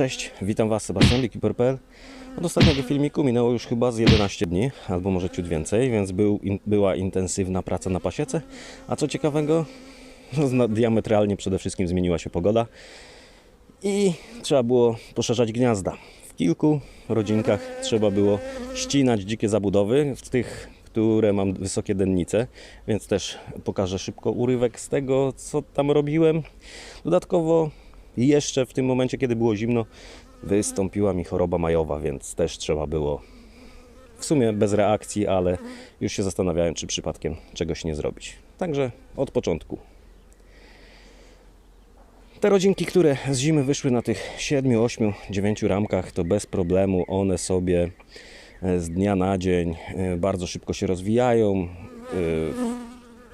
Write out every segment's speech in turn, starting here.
Cześć, witam Was, Sebastian Wikiper.pl. Od ostatniego filmiku minęło już chyba z 11 dni, albo może ciut więcej, więc był, in, była intensywna praca na pasiece. A co ciekawego, no, diametralnie przede wszystkim zmieniła się pogoda i trzeba było poszerzać gniazda. W kilku rodzinkach trzeba było ścinać dzikie zabudowy, w tych, które mam wysokie dennice, więc też pokażę szybko urywek z tego, co tam robiłem. Dodatkowo jeszcze w tym momencie, kiedy było zimno, wystąpiła mi choroba majowa, więc też trzeba było w sumie bez reakcji, ale już się zastanawiałem, czy przypadkiem czegoś nie zrobić. Także od początku. Te rodzinki, które z zimy wyszły na tych 7, 8, 9 ramkach, to bez problemu one sobie e, z dnia na dzień e, bardzo szybko się rozwijają. E,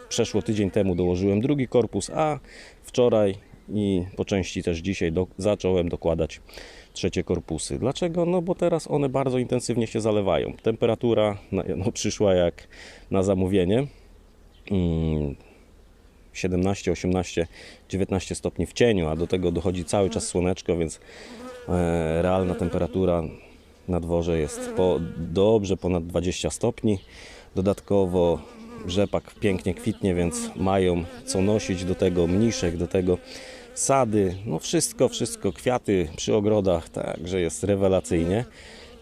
Przeszło tydzień temu dołożyłem drugi korpus, a wczoraj i po części też dzisiaj do, zacząłem dokładać trzecie korpusy. Dlaczego? No bo teraz one bardzo intensywnie się zalewają. Temperatura no, przyszła jak na zamówienie. Mm, 17, 18, 19 stopni w cieniu, a do tego dochodzi cały czas słoneczko, więc e, realna temperatura na dworze jest po, dobrze ponad 20 stopni. Dodatkowo rzepak pięknie kwitnie, więc mają co nosić do tego mniszek, do tego sady, no wszystko, wszystko, kwiaty przy ogrodach, także jest rewelacyjnie.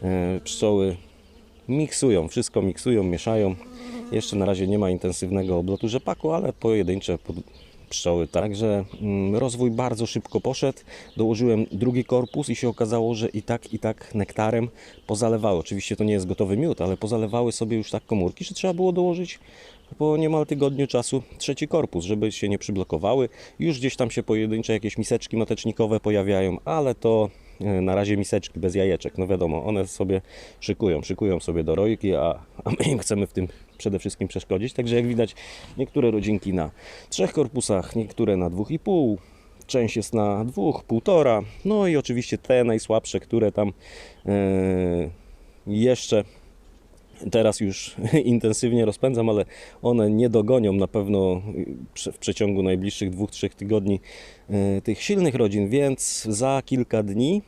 E, Pszczoły miksują, wszystko miksują, mieszają. Jeszcze na razie nie ma intensywnego oblotu rzepaku, ale pojedyncze pszczoły. Także mm, rozwój bardzo szybko poszedł. Dołożyłem drugi korpus i się okazało, że i tak, i tak nektarem pozalewały. Oczywiście to nie jest gotowy miód, ale pozalewały sobie już tak komórki, że trzeba było dołożyć po niemal tygodniu czasu trzeci korpus, żeby się nie przyblokowały. Już gdzieś tam się pojedyncze jakieś miseczki matecznikowe pojawiają, ale to e, na razie miseczki bez jajeczek. No wiadomo, one sobie szykują, szykują sobie do rojki, a, a my im chcemy w tym przede wszystkim przeszkodzić. Także jak widać, niektóre rodzinki na trzech korpusach, niektóre na dwóch i pół, część jest na dwóch, półtora. No i oczywiście te najsłabsze, które tam e, jeszcze teraz już intensywnie rozpędzam, ale one nie dogonią na pewno prze- w przeciągu najbliższych dwóch, trzech tygodni e, tych silnych rodzin, więc za kilka dni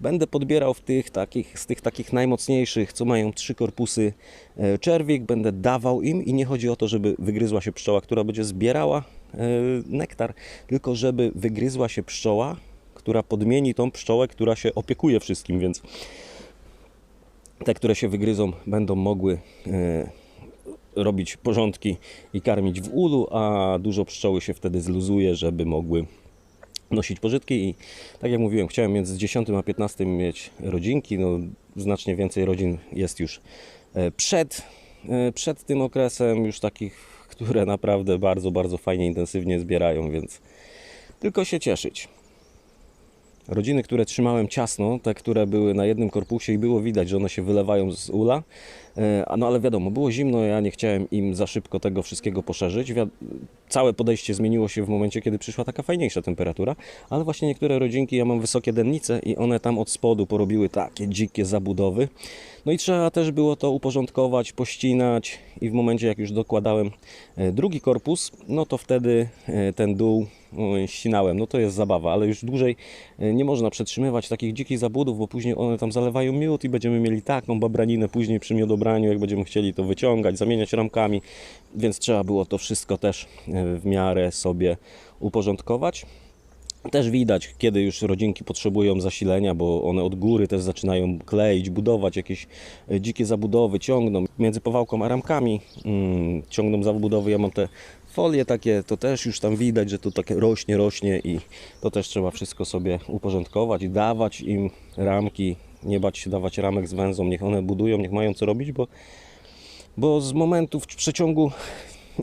będę podbierał w tych takich, z tych takich najmocniejszych, co mają trzy korpusy e, czerwik, będę dawał im i nie chodzi o to, żeby wygryzła się pszczoła, która będzie zbierała e, nektar, tylko żeby wygryzła się pszczoła, która podmieni tą pszczołę, która się opiekuje wszystkim, więc te, które się wygryzą, będą mogły e, robić porządki i karmić w ulu, a dużo pszczoły się wtedy zluzuje, żeby mogły nosić pożytki i tak jak mówiłem, chciałem między 10 a 15 mieć rodzinki, no znacznie więcej rodzin jest już e, przed, e, przed tym okresem, już takich, które naprawdę bardzo, bardzo fajnie, intensywnie zbierają, więc tylko się cieszyć. Rodziny, które trzymałem ciasno, te, które były na jednym korpusie i było widać, że one się wylewają z ula, e, no ale wiadomo, było zimno, ja nie chciałem im za szybko tego wszystkiego poszerzyć. Całe podejście zmieniło się w momencie, kiedy przyszła taka fajniejsza temperatura, ale właśnie niektóre rodzinki, ja mam wysokie dennice i one tam od spodu porobiły takie dzikie zabudowy. No i trzeba też było to uporządkować, pościnać i w momencie, jak już dokładałem e, drugi korpus, no to wtedy e, ten dół ścinałem. No to jest zabawa, ale już dłużej e, nie można przetrzymywać takich dzikich zabudów, bo później one tam zalewają miód i będziemy mieli taką babraninę później przy miodobraniu, jak będziemy chcieli to wyciągać, zamieniać ramkami, więc trzeba było to wszystko też e, w miarę sobie uporządkować. Też widać, kiedy już rodzinki potrzebują zasilenia, bo one od góry też zaczynają kleić, budować jakieś e, dzikie zabudowy, ciągną między powałką a ramkami, mm, ciągną zabudowy. Ja mam te folie takie, to też już tam widać, że to rośnie, rośnie i to też trzeba wszystko sobie uporządkować i dawać im ramki, nie bać się dawać ramek z węzą, niech one budują, niech mają co robić, bo, bo z momentu w przeciągu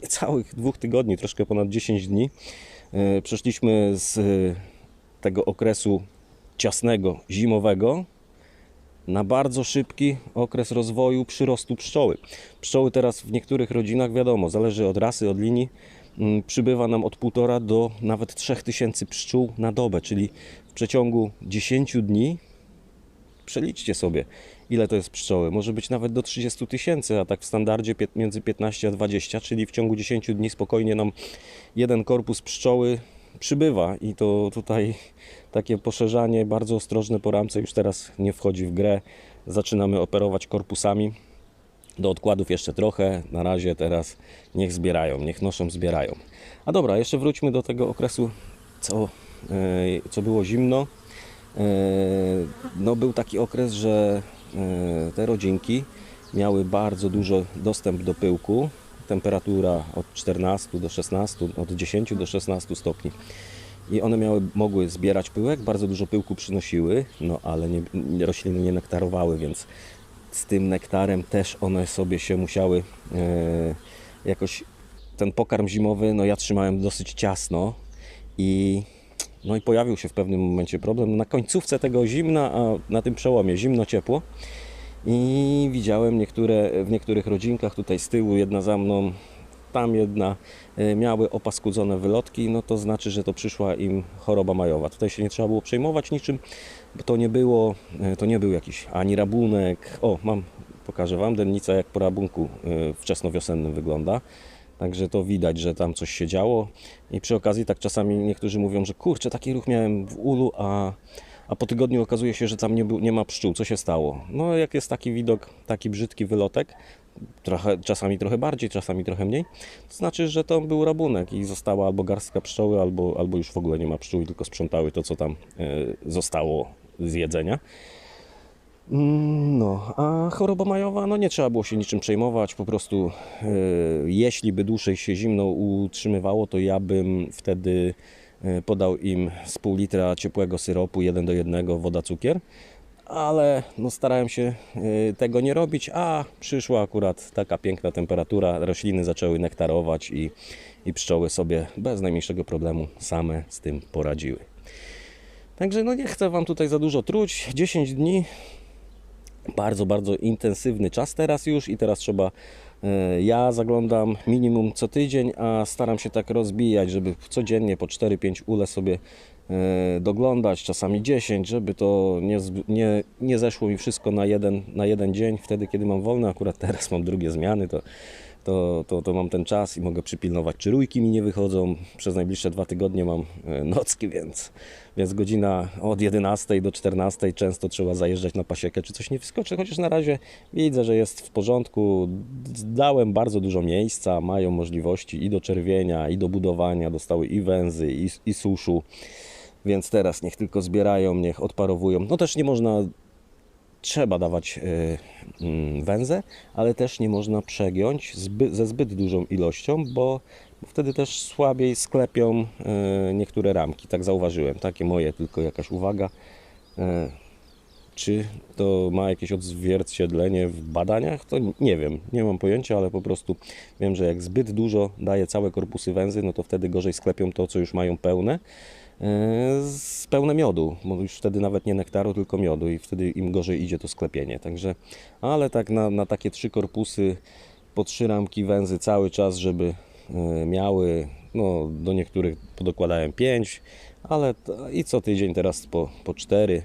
niecałych dwóch tygodni, troszkę ponad 10 dni, przeszliśmy z e, tego okresu ciasnego, zimowego na bardzo szybki okres rozwoju przyrostu pszczoły. Pszczoły teraz w niektórych rodzinach, wiadomo, zależy od rasy, od linii, mm, przybywa nam od 1,5 do nawet 3000 pszczół na dobę, czyli w przeciągu 10 dni przeliczcie sobie, ile to jest pszczoły. Może być nawet do 30 tysięcy, a tak w standardzie między 15 a 20, czyli w ciągu 10 dni spokojnie nam jeden korpus pszczoły przybywa i to tutaj takie poszerzanie bardzo ostrożne po ramce już teraz nie wchodzi w grę. Zaczynamy operować korpusami. Do odkładów jeszcze trochę. Na razie teraz niech zbierają, niech noszą, zbierają. A dobra, jeszcze wróćmy do tego okresu, co, e, co było zimno. E, No, był taki okres, że te rodzinki miały bardzo dużo dostęp do pyłku. Temperatura od 14 do 16, od 10 do 16 stopni. I one miały, mogły zbierać pyłek, bardzo dużo pyłku przynosiły, no ale nie, rośliny nie nektarowały, więc z tym nektarem też one sobie się musiały e, jakoś ten pokarm zimowy, no ja trzymałem dosyć ciasno i no i pojawił się w pewnym momencie problem na końcówce tego zimna, a na tym przełomie zimno-ciepło i widziałem niektóre, w niektórych rodzinkach tutaj z tyłu, jedna za mną, tam jedna, e, miały opaskudzone wylotki, no to znaczy, że to przyszła im choroba majowa. Tutaj się nie trzeba było przejmować niczym, bo to nie było, e, to nie był jakiś ani rabunek. O, mam, pokażę Wam, dennica jak po rabunku e, wczesnowiosennym wygląda. Także to widać, że tam coś się działo. I przy okazji tak czasami niektórzy mówią, że kurczę, taki ruch miałem w ulu, a, a po tygodniu okazuje się, że tam nie, był, nie ma pszczół. Co się stało? No jak jest taki widok, taki brzydki wylotek, trochę, czasami trochę bardziej, czasami trochę mniej, to znaczy, że to był rabunek i została albo garstka pszczoły, albo, albo już w ogóle nie ma pszczół tylko sprzątały to, co tam e, zostało z jedzenia. Mm, No, a choroba majowa, no nie trzeba było się niczym przejmować, po prostu e, jeśli by dłużej się zimno utrzymywało, to ja bym wtedy e, podał im z pół litra ciepłego syropu, jeden do jednego, woda, cukier, ale no starałem się e, tego nie robić, a przyszła akurat taka piękna temperatura, rośliny zaczęły nektarować i, i pszczoły sobie bez najmniejszego problemu same z tym poradziły. Także no nie chcę Wam tutaj za dużo truć, 10 dni bardzo, bardzo intensywny czas teraz już i teraz trzeba. e, Ja zaglądam minimum co tydzień, a staram się tak rozbijać, żeby codziennie po 4-5 ule sobie e, doglądać, czasami 10, żeby to nie, nie, nie zeszło mi wszystko na jeden, na jeden dzień, wtedy kiedy mam wolne. Akurat teraz mam drugie zmiany, to, to, to, to mam ten czas i mogę przypilnować, czy rójki mi nie wychodzą. Przez najbliższe dwa tygodnie mam e, nocki, więc, więc godzina od 11 do 14 często trzeba zajeżdżać na pasiekę, czy coś nie wyskoczy, chociaż na razie widzę, że jest w porządku. Dałem bardzo dużo miejsca, mają możliwości i do czerwienia, i do budowania, dostały i węzy, i, i suszu, więc teraz niech tylko zbierają, niech odparowują. No też nie można trzeba dawać e, mm, węzę, ale też nie można przegiąć ze zbyt dużą ilością, bo wtedy też słabiej sklepią e, niektóre ramki. Tak zauważyłem. Takie moje tylko jakaś uwaga. E, czy to ma jakieś odzwierciedlenie w badaniach? To nie wiem, nie mam pojęcia, ale po prostu wiem, że jak zbyt dużo daje całe korpusy węzy, no to wtedy gorzej sklepią to, co już mają pełne z pełne miodu, bo już wtedy nawet nie nektaru, tylko miodu i wtedy im gorzej idzie to sklepienie. Także, ale tak na, na takie trzy korpusy, po trzy ramki węzy cały czas, żeby e, miały, no do niektórych podokładałem pięć, ale to, i co tydzień teraz po, po cztery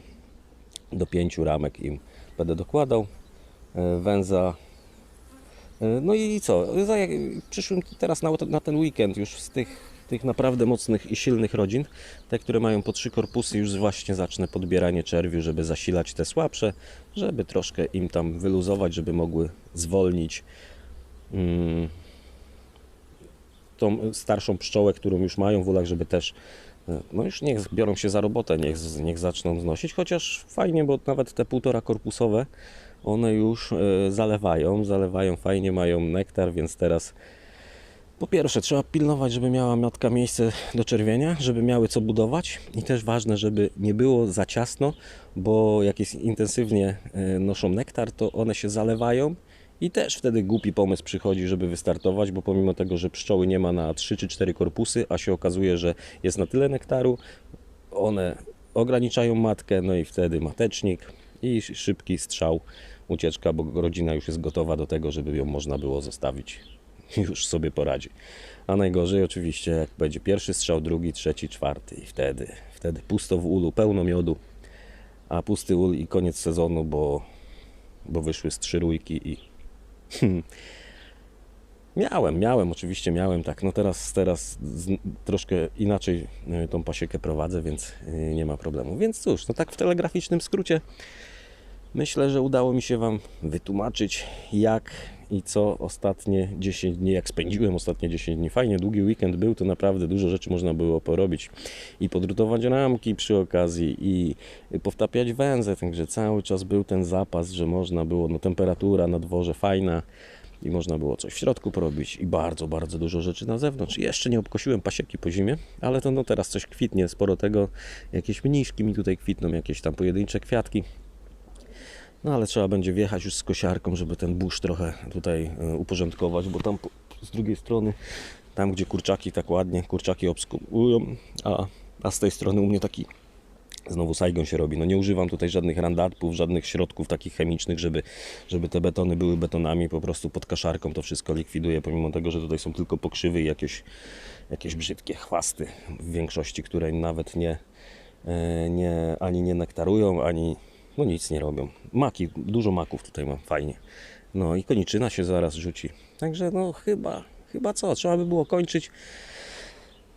do pięciu ramek im będę dokładał. E, Węza no i co? Przyszłym teraz na, na ten weekend już z tych, tych naprawdę mocnych i silnych rodzin, te, które mają po trzy korpusy, już właśnie zacznę podbieranie czerwiu, żeby zasilać te słabsze, żeby troszkę im tam wyluzować, żeby mogły zwolnić mm, tą starszą pszczołę, którą już mają w ulach, żeby też e, no już niech biorą się za robotę, niech, niech zaczną znosić, chociaż fajnie, bo nawet te półtora korpusowe one już e, zalewają, zalewają fajnie, mają nektar, więc teraz po pierwsze trzeba pilnować, żeby miała matka miejsce do czerwienia, żeby miały co budować i też ważne, żeby nie było za ciasno, bo jak jest intensywnie e, noszą nektar, to one się zalewają i też wtedy głupi pomysł przychodzi, żeby wystartować, bo pomimo tego, że pszczoły nie ma na 3 czy 4 korpusy, a się okazuje, że jest na tyle nektaru, one ograniczają matkę, no i wtedy matecznik i szybki strzał, ucieczka, bo rodzina już jest gotowa do tego, żeby ją można było zostawić. Już sobie poradzi. A najgorzej oczywiście, jak będzie pierwszy strzał, drugi, trzeci, czwarty i wtedy, wtedy pusto w ulu, pełno miodu, a pusty ul i koniec sezonu, bo, bo wyszły z trzy rójki i Miałem, miałem, oczywiście miałem, tak. No teraz, teraz troszkę inaczej y, tą pasiekę prowadzę, więc y, nie ma problemu. Więc cóż, no tak w telegraficznym skrócie myślę, że udało mi się Wam wytłumaczyć jak i co ostatnie 10 dni, jak spędziłem ostatnie 10 dni. Fajnie, długi weekend był, to naprawdę dużo rzeczy można było porobić i podrutować ramki przy okazji i powtapiać węzę, także cały czas był ten zapas, że można było, no temperatura na dworze fajna, i można było coś w środku porobić i bardzo, bardzo dużo rzeczy na zewnątrz. Jeszcze nie obkosiłem pasieki po zimie, ale to no teraz coś kwitnie, sporo tego, jakieś mniszki mi tutaj kwitną, jakieś tam pojedyncze kwiatki. No ale trzeba będzie wjechać już z kosiarką, żeby ten burz trochę tutaj e, uporządkować, bo tam z drugiej strony, tam gdzie kurczaki tak ładnie, kurczaki obskurują, a, a z tej strony u mnie taki Znowu sajgon się robi. No nie używam tutaj żadnych randatpów, żadnych środków takich chemicznych, żeby, żeby te betony były betonami. Po prostu pod kaszarką to wszystko likwiduję, pomimo tego, że tutaj są tylko pokrzywy i jakieś, jakieś brzydkie chwasty w większości, które nawet nie, e, nie, ani nie nektarują, ani no nic nie robią. Maki, dużo maków tutaj mam, fajnie. No i koniczyna się zaraz rzuci. Także no chyba, chyba co, trzeba by było kończyć.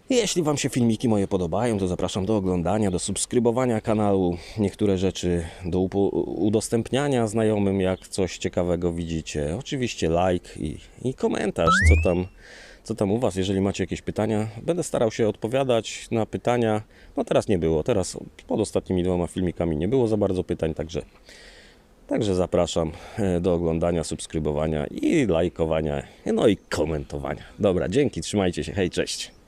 Jeśli Wam się filmiki moje podobają, to zapraszam do oglądania, do subskrybowania kanału, niektóre rzeczy do udostępniania znajomym, jak coś ciekawego widzicie. Oczywiście like i, i komentarz, co tam, co tam u Was. Jeżeli macie jakieś pytania, będę starał się odpowiadać na pytania. No teraz nie było, teraz pod ostatnimi dwoma filmikami nie było za bardzo pytań, także, także zapraszam e, do oglądania, subskrybowania i lajkowania, no i komentowania. Dobra, dzięki, trzymajcie się, hej, cześć.